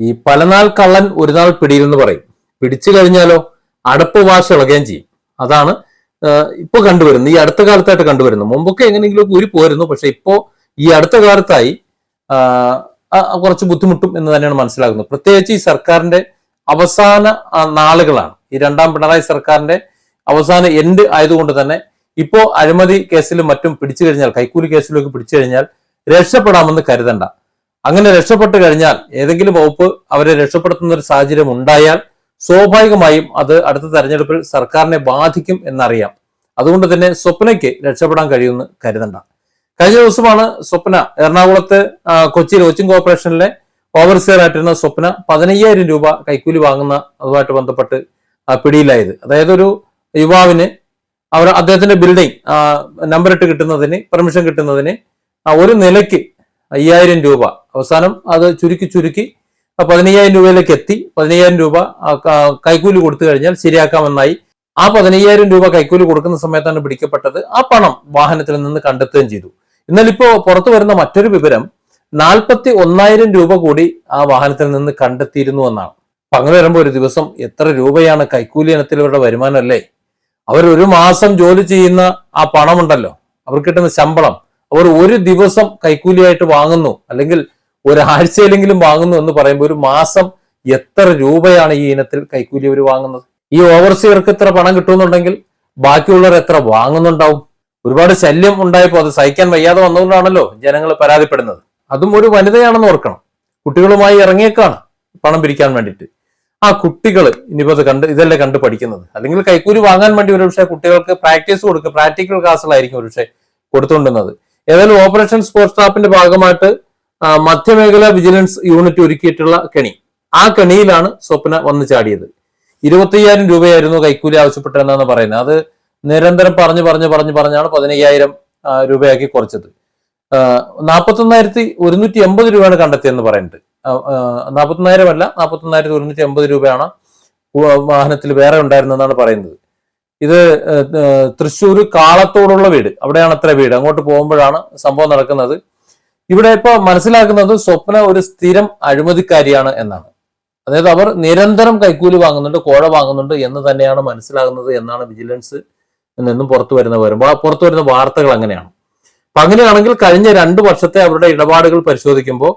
ഈ പലനാൾ കള്ളൻ ഒരു നാൾ പിടിയിൽ എന്ന് പറയും. പിടിച്ചു കഴിഞ്ഞാലോ അടപ്പ് വാശ ഇളകുകയും ചെയ്യും. അതാണ് ഇപ്പൊ കണ്ടുവരുന്നത്. ഈ അടുത്ത കാലത്തായിട്ട് കണ്ടുവരുന്നത്. മുമ്പൊക്കെ എങ്ങനെയെങ്കിലും ഊരി പോയിരുന്നു. പക്ഷെ ഇപ്പോ ഈ അടുത്ത കാലത്തായി കുറച്ച് ബുദ്ധിമുട്ടും എന്ന് തന്നെയാണ് മനസ്സിലാകുന്നത്. പ്രത്യേകിച്ച് ഈ സർക്കാരിന്റെ അവസാന നാളുകളാണ്. ഈ രണ്ടാം പിണറായി സർക്കാരിന്റെ അവസാന എൻഡ് ആയതുകൊണ്ട് തന്നെ ഇപ്പോ അഴിമതി കേസിലും മറ്റും പിടിച്ചു കഴിഞ്ഞാൽ കൈക്കൂലി കേസിലൊക്കെ പിടിച്ചു കഴിഞ്ഞാൽ രക്ഷപ്പെടാമെന്ന് കരുതണ്ട. അങ്ങനെ രക്ഷപ്പെട്ടു കഴിഞ്ഞാൽ ഏതെങ്കിലും വകുപ്പ് അവരെ രക്ഷപ്പെടുത്തുന്ന ഒരു സാഹചര്യം ഉണ്ടായാൽ സ്വാഭാവികമായും അത് അടുത്ത തെരഞ്ഞെടുപ്പിൽ സർക്കാരിനെ ബാധിക്കും എന്നറിയാം. അതുകൊണ്ട് തന്നെ സ്വപ്നയ്ക്ക് രക്ഷപ്പെടാൻ കഴിയുമെന്ന് കരുതണ്ട. കഴിഞ്ഞ ദിവസമാണ് സ്വപ്ന എറണാകുളത്ത് കൊച്ചി കോച്ചിങ് കോർപ്പറേഷനിലെ ഓവർസിയർ ആയിട്ടിരുന്ന സ്വപ്ന പതിനയ്യായിരം രൂപ കൈക്കൂലി വാങ്ങുന്ന അതുമായിട്ട് ബന്ധപ്പെട്ട് പിടിയിലായത്. അതായത് ഒരു യുവാവിന് അവർ അദ്ദേഹത്തിന്റെ ബിൽഡിംഗ് നമ്പർ ഇട്ട് കിട്ടുന്നതിന് പെർമിഷൻ കിട്ടുന്നതിന് ഒരു നിലയ്ക്ക് അയ്യായിരം രൂപ. അവസാനം അത് ചുരുക്കി ചുരുക്കി പതിനയ്യായിരം രൂപയിലേക്ക് എത്തി. പതിനയ്യായിരം രൂപ കൈക്കൂലി കൊടുത്തു കഴിഞ്ഞാൽ ശരിയാക്കാമെന്നായി. ആ പതിനയ്യായിരം രൂപ കൈക്കൂലി കൊടുക്കുന്ന സമയത്താണ് പിടിക്കപ്പെട്ടത്. ആ പണം വാഹനത്തിൽ നിന്ന് കണ്ടെത്തുകയും ചെയ്തു. എന്നാൽ ഇപ്പോ പുറത്തു വരുന്ന മറ്റൊരു വിവരം നാൽപ്പത്തി ഒന്നായിരം രൂപ കൂടി ആ വാഹനത്തിൽ നിന്ന് കണ്ടെത്തിയിരുന്നു എന്നാണ്. അങ്ങനെ വരുമ്പോൾ ഒരു ദിവസം എത്ര രൂപയാണ് കൈക്കൂലി ഇനത്തിൽ ഇവരുടെ വരുമാനം അല്ലേ? അവർ ഒരു മാസം ജോലി ചെയ്യുന്ന ആ പണമുണ്ടല്ലോ. അവർക്ക് കിട്ടുന്ന ശമ്പളം അവർ ഒരു ദിവസം കൈക്കൂലിയായിട്ട് വാങ്ങുന്നു. അല്ലെങ്കിൽ ഒരാഴ്ചയിലെങ്കിലും വാങ്ങുന്നു എന്ന് പറയുമ്പോൾ ഒരു മാസം എത്ര രൂപയാണ് ഈ ഇനത്തിൽ കൈക്കൂലി അവർ വാങ്ങുന്നത്? ഈ ഓവർസിയർക്ക് ഇത്ര പണം കിട്ടുന്നുണ്ടെങ്കിൽ ബാക്കിയുള്ളവർ എത്ര വാങ്ങുന്നുണ്ടാവും? ഒരുപാട് ശല്യം ഉണ്ടായപ്പോൾ അത് സഹിക്കാൻ വയ്യാതെ വന്നുകൊണ്ടാണല്ലോ ജനങ്ങൾ പരാതിപ്പെടുന്നത്. അതും ഒരു വനിതയാണെന്ന് ഓർക്കണം. കുട്ടികളുമായി ഇറങ്ങിയേക്കാണ് പണം പിരിക്കാൻ വേണ്ടിയിട്ട്. ആ കുട്ടികൾ ഇനിയിപ്പോ അത് കണ്ട് ഇതല്ലേ കണ്ട് പഠിക്കുന്നത്. അല്ലെങ്കിൽ കൈക്കൂലി വാങ്ങാൻ വേണ്ടി ഒരുപക്ഷെ കുട്ടികൾക്ക് പ്രാക്ടീസ് കൊടുക്കുക പ്രാക്ടിക്കൽ ക്ലാസ്സുകളായിരിക്കും ഒരുപക്ഷെ കൊടുത്തുകൊണ്ടുന്നത് ഏതായാലും ഓപ്പറേഷൻ സ്പോർട്സ് സ്റ്റാഫിന്റെ ഭാഗമായിട്ട് മധ്യമേഖല വിജിലൻസ് യൂണിറ്റ് ഒരുക്കിയിട്ടുള്ള കെണി. ആ കെണിയിലാണ് സ്വപ്ന വന്നു ചാടിയത്. ഇരുപത്തയ്യായിരം രൂപയായിരുന്നു കൈക്കൂലി ആവശ്യപ്പെട്ടതെന്നാണ് പറയുന്നത്. അത് നിരന്തരം പറഞ്ഞു പറഞ്ഞു പറഞ്ഞു പറഞ്ഞാണ് പതിനയ്യായിരം രൂപയാക്കി കുറച്ചത്. നാൽപ്പത്തൊന്നായിരത്തി ഒരുന്നൂറ്റി എൺപത് രൂപയാണ് കണ്ടെത്തിയെന്ന് പറയുന്നുണ്ട്. നാൽപ്പത്തൊന്നായിരം അല്ല നാൽപ്പത്തൊന്നായിരത്തി ഒരുന്നൂറ്റി എൺപത് രൂപയാണ് വാഹനത്തിൽ വേറെ ഉണ്ടായിരുന്നതെന്നാണ് പറയുന്നത്. ഇത് തൃശ്ശൂർ കാളത്തോടുള്ള വീട്. അവിടെയാണ് അത്ര വീട്. അങ്ങോട്ട് പോകുമ്പോഴാണ് സംഭവം നടക്കുന്നത്. ഇവിടെ ഇപ്പൊ മനസ്സിലാക്കുന്നത് സ്വപ്ന ഒരു സ്ഥിരം അഴിമതിക്കാരിയാണ് എന്നാണ്. അതായത് അവർ നിരന്തരം കൈക്കൂലി വാങ്ങുന്നുണ്ട് കോഴ വാങ്ങുന്നുണ്ട് എന്ന് തന്നെയാണ് മനസ്സിലാകുന്നത് എന്നാണ് വിജിലൻസ് നിന്നും പുറത്തു വരുന്ന വരുമ്പോൾ പുറത്തു വരുന്ന വാർത്തകൾ അങ്ങനെയാണ്. അപ്പൊ അങ്ങനെയാണെങ്കിൽ കഴിഞ്ഞ രണ്ട് വർഷത്തെ അവരുടെ ഇടപാടുകൾ പരിശോധിക്കുമ്പോൾ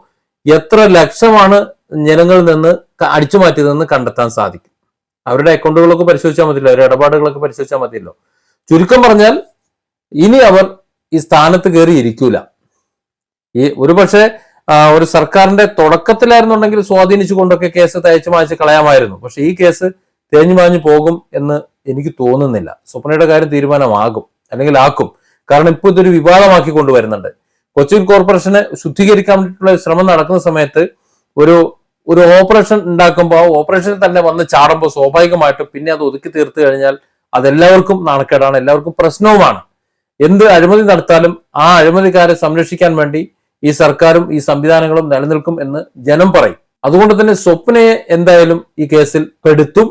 എത്ര ലക്ഷമാണ് ജനങ്ങളിൽ നിന്ന് അടിച്ചു മാറ്റിയതെന്ന് കണ്ടെത്താൻ സാധിക്കും. അവരുടെ അക്കൗണ്ടുകളൊക്കെ പരിശോധിച്ചാൽ മതിയല്ലോ അവരുടെ ഇടപാടുകളൊക്കെ പരിശോധിച്ചാൽ മതിയല്ലോ. ചുരുക്കം പറഞ്ഞാൽ ഇനി അവർ ഈ സ്ഥാനത്ത് കയറി ഇരിക്കൂല. ഈ ഒരു പക്ഷേ ഒരു സർക്കാരിന്റെ തുടക്കത്തിലായിരുന്നുണ്ടെങ്കിൽ സ്വാധീനിച്ചുകൊണ്ടൊക്കെ കേസ് തയ്ച്ചു മായ്ച്ച് കളയാമായിരുന്നു. പക്ഷെ ഈ കേസ് തേഞ്ഞു മാഞ്ഞു പോകും എന്ന് എനിക്ക് തോന്നുന്നില്ല. സ്വപ്നയുടെ കാര്യം തീരുമാനമാകും അല്ലെങ്കിൽ ആക്കും. കാരണം ഇപ്പൊ ഇതൊരു വിവാദമാക്കി കൊണ്ടുവരുന്നുണ്ട്. കൊച്ചിൻ കോർപ്പറേഷനെ ശുദ്ധീകരിക്കാൻ വേണ്ടിയിട്ടുള്ള ശ്രമം നടക്കുന്ന സമയത്ത് ഒരു ഒരു ഓപ്പറേഷൻ ഉണ്ടാക്കുമ്പോൾ ആ ഓപ്പറേഷനിൽ തന്നെ വന്ന് ചാടുമ്പോൾ സ്വാഭാവികമായിട്ടും പിന്നെ അത് ഒതുക്കി തീർത്തു കഴിഞ്ഞാൽ അതെല്ലാവർക്കും നാണക്കേടാണ് എല്ലാവർക്കും പ്രശ്നവുമാണ്. എന്ത് അഴിമതി നടത്താലും ആ അഴിമതിക്കാരെ സംരക്ഷിക്കാൻ വേണ്ടി ഈ സർക്കാരും ഈ സംവിധാനങ്ങളും നിലനിൽക്കും എന്ന് ജനം പറയും. അതുകൊണ്ട് തന്നെ സ്വപ്നയെ എന്തായാലും ഈ കേസിൽ പെടുത്തും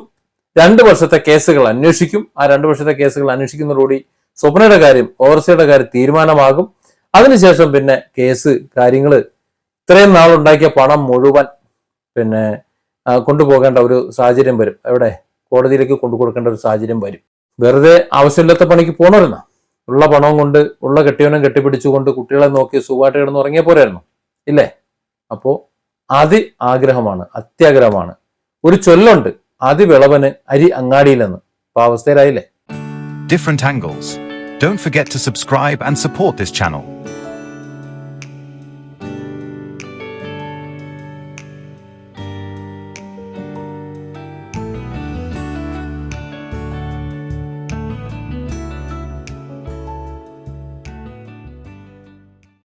രണ്ട് വർഷത്തെ കേസുകൾ അന്വേഷിക്കും. ആ രണ്ട് വർഷത്തെ കേസുകൾ അന്വേഷിക്കുന്നതോടുകൂടി സ്വപ്നയുടെ കാര്യം ഓവർസിയുടെ കാര്യം തീരുമാനമാകും. അതിനുശേഷം പിന്നെ കേസ് കാര്യങ്ങൾ ഇത്രയും നാളുണ്ടാക്കിയ പണം മുഴുവൻ പിന്നെ കൊണ്ടുപോകേണ്ട ഒരു സാഹചര്യം വരും. എവിടെ? കോടതിയിലേക്ക് കൊണ്ടു കൊടുക്കേണ്ട ഒരു സാഹചര്യം വരും. വെറുതെ ആവശ്യമില്ലാത്ത പണിക്ക് പോണമായിരുന്ന ഉള്ള പണവും കൊണ്ട് ഉള്ള കെട്ടിയവനും കെട്ടിപ്പിടിച്ചുകൊണ്ട് കുട്ടികളെ നോക്കി സുഖമായിട്ട് കിടന്ന് ഉറങ്ങിയ പോരായിരുന്നു. ഇല്ലേ? അപ്പോ അതി ആഗ്രഹമാണ് അത്യാഗ്രഹമാണ്. ഒരു ചൊല്ലുണ്ട് അതിവിളവന് അരി അങ്ങാടിയിലെന്ന്. അപ്പൊ അവസ്ഥയിലായില്ലേ? Different angles. Don't forget to subscribe and support this channel.